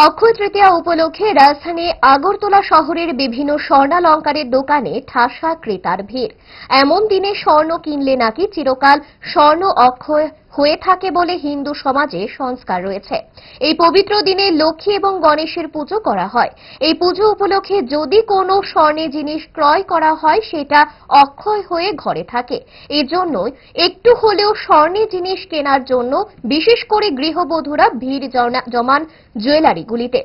অক্ষয় তৃতীয়া উপলক্ষে রাজধানী আগরতলা শহরের বিভিন্ন স্বর্ণালঙ্কারের দোকানে ঠাসা ক্রেতার ভিড়। এমন দিনে স্বর্ণ কিনলে নাকি চিরকাল স্বর্ণ অক্ষয় হয়ে থাকে বলে হিন্দু সমাজে সংস্কার রয়েছে। এই পবিত্র দিনে লক্ষ্মী এবং গণেশের পুজো করা হয়। এই পুজো উপলক্ষে যদি কোনো স্বর্ণে জিনিস ক্রয় করা হয়, সেটা অক্ষয় হয়ে ঘরে থাকে। এজন্যই একটু হলেও স্বর্ণের জিনিস কেনার জন্য বিশেষ করে গৃহবধূরা ভিড় জমান জুয়েলারিগুলিতে।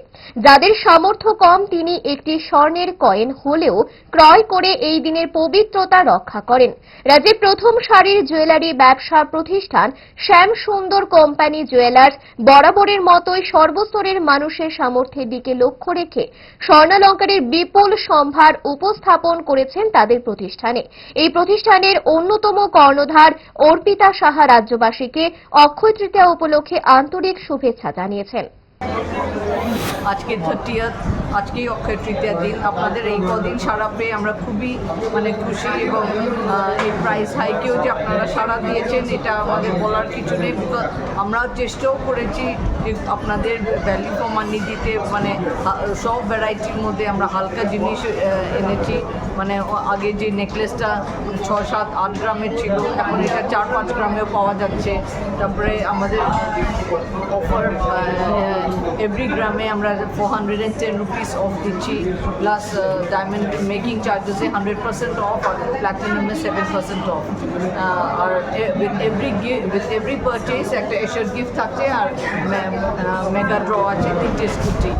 যাদের সামর্থ্য কম, তিনি একটি স্বর্ণের কয়েন হলেও ক্রয় করে এই দিনের পবিত্রতা রক্ষা করেন। রাজ্যের প্রথম সারির জুয়েলারি ব্যবসা প্রতিষ্ঠান শ্যাম সুন্দর কোম্পানি জুয়েলার্স বরাবরের মতোই সর্বস্তরের মানুষের সামর্থ্যের দিকে লক্ষ্য রেখে স্বর্ণালঙ্কারের বিপুল সম্ভার উপস্থাপন করেছেন তাদের প্রতিষ্ঠানে। এই প্রতিষ্ঠানের অন্যতম কর্ণধার অর্পিতা সাহা রাজ্যবাসীকে অক্ষয় তৃতীয়া উপলক্ষে আন্তরিক শুভেচ্ছা জানিয়েছেন। আজকে থার্টিয়াথ আজকেই অক্ষয় তৃতীয়ার দিন। আপনাদের এই কদিন সারা পেয়ে আমরা খুবই মানে খুশি এবং এই প্রাইস হাইকেও যে আপনারা সাড়া দিয়েছেন, এটা আমাদের বলার কিছু নেই। because আমরাও চেষ্টাও করেছি যে আপনাদের ভ্যালু ফর মানি দিতে মানে সব ভ্যারাইটির মধ্যে আমরা হালকা জিনিস এনেছি। মানে আগে যে নেকলেসটা ছ সাত আট গ্রামের ছিল, এখন এটা চার পাঁচ গ্রামেও পাওয়া যাচ্ছে। তারপরে আমাদের অফার এভরি গ্রামে আমরা four hundred and ten rupees off দিচ্ছি plus diamond making চার্জেসে hundred percent of R প্ল্যাটিনামে seven percent of R with every with every purchase একটা এশার গিফট থাকছে আর মেগা ড্র আছে তিনটে স্কুটি